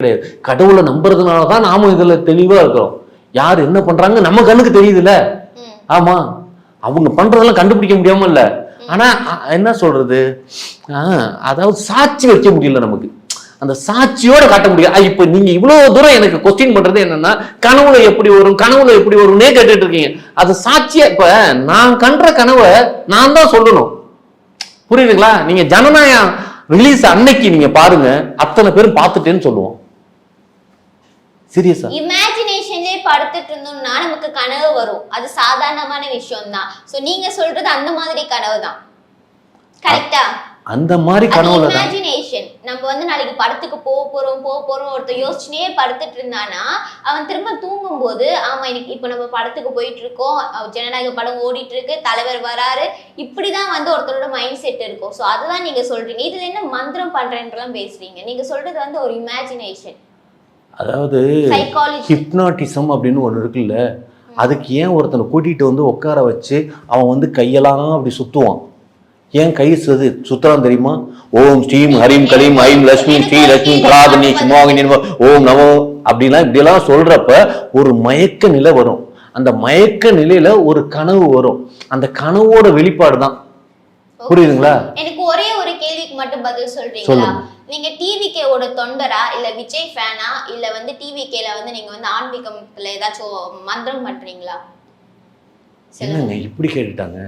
கிடையாது. கடவுளை நம்புறதுனால தான் நாம இதுல தெளிவா இருக்கிறோம். யார் என்ன பண்றாங்க நம்ம கண்ணுக்கு தெரியுதுல்ல. ஆமா. அவங்க பண்றதெல்லாம் கண்டுபிடிக்க முடியாம இல்ல ஆனா என்ன சொல்றது? அதாவது சாட்சி வைக்க முடியல நமக்கு. அந்த சாட்சியோட காட்ட முடியாது. ஆ, இப்ப நீங்க இவ்வளவு தூரம் எனக்கு கொஸ்டின் பண்றது என்னன்னா கனவுல எப்படி வரும் கனவுல எப்படி வரும்னே கேட்டுட்டு இருக்கீங்க. அது சாட்சியா இப்ப நான் கண்ட கனவை நான் தான் சொல்லணும். புரியுதுங்களா? நீங்க ஜனநாயகம் ரிலீஸ் அன்னைக்கு நீங்க பாருங்க. அத்தனை பேரும் பார்த்துட்டேன்னு சொல்லுவோம். சீரியஸா இமேஜினேஷன்லயே படுத்துட்டு இருந்தோம்னா நமக்கு கனவு வரும். அது சாதாரணமான விஷயம் தான் சோ நீங்க சொல்றது அந்த மாதிரி கனவு தான் கரெக்டா அந்த மாதிரி கனவுல இமேஜினேஷன் நம்ம வந்து நாளைக்கு படத்துக்கு போக போறோம் போக போறோம் ஒருத்தர் யோசிச்சுனே படுத்துட்டு இருந்தானா அவன் திரும்ப தூங்கும் போது ஆமா இன்னைக்கு இப்ப நம்ம படத்துக்கு போயிட்டு இருக்கோம் ஜனநாயக படம் ஓடிட்டு இருக்கு தலைவர் வராரு. இப்படிதான் வந்து ஒருத்தரோட மைண்ட் செட் இருக்கும். சோ அதுதான் நீங்க சொல்றீங்க. இதுல என்ன மந்திரம் பண்றேன்றலாம் பேசுறீங்க. நீங்க சொல்றது வந்து ஒரு இமேஜினேஷன் அதாவது ஹிப்னாட்டிசம் அப்படின்னு ஒன்று இருக்குல்ல அதுக்கு ஏன் ஒருத்தனை கூட்டிகிட்டு வந்து உட்கார வச்சு அவன் வந்து கையெல்லாம் அப்படி சுற்றுவான் ஏன் கை சுது சுத்துறான் தெரியுமா? ஓம் ஸ்ரீம் ஹரீம் கலீம் ஐம் லட்சுமி ஸ்ரீ லட்சுமி கலாதனி சுமோகினி நம ஓம் நமோ அப்படிலாம் இப்படியெல்லாம் சொல்றப்ப ஒரு மயக்க நிலை வரும். அந்த மயக்க நிலையில ஒரு கனவு வரும். அந்த கனவோட வெளிப்பாடு தான் புரியுதுங்களா? எனக்கு ஒரே மட்டும் பதில் சொல்றீங்களா. நீங்க டிவிகேவோட தொண்டரா இல்ல விஜய் ஃபேனா இல்ல வந்து டிவிகேல வந்து நீங்க வந்து ஆன்மீகத்துல ஏதாச்சும் மந்திரம் பண்றீங்களா? என்னங்க இப்படி கேட்டுட்டாங்க?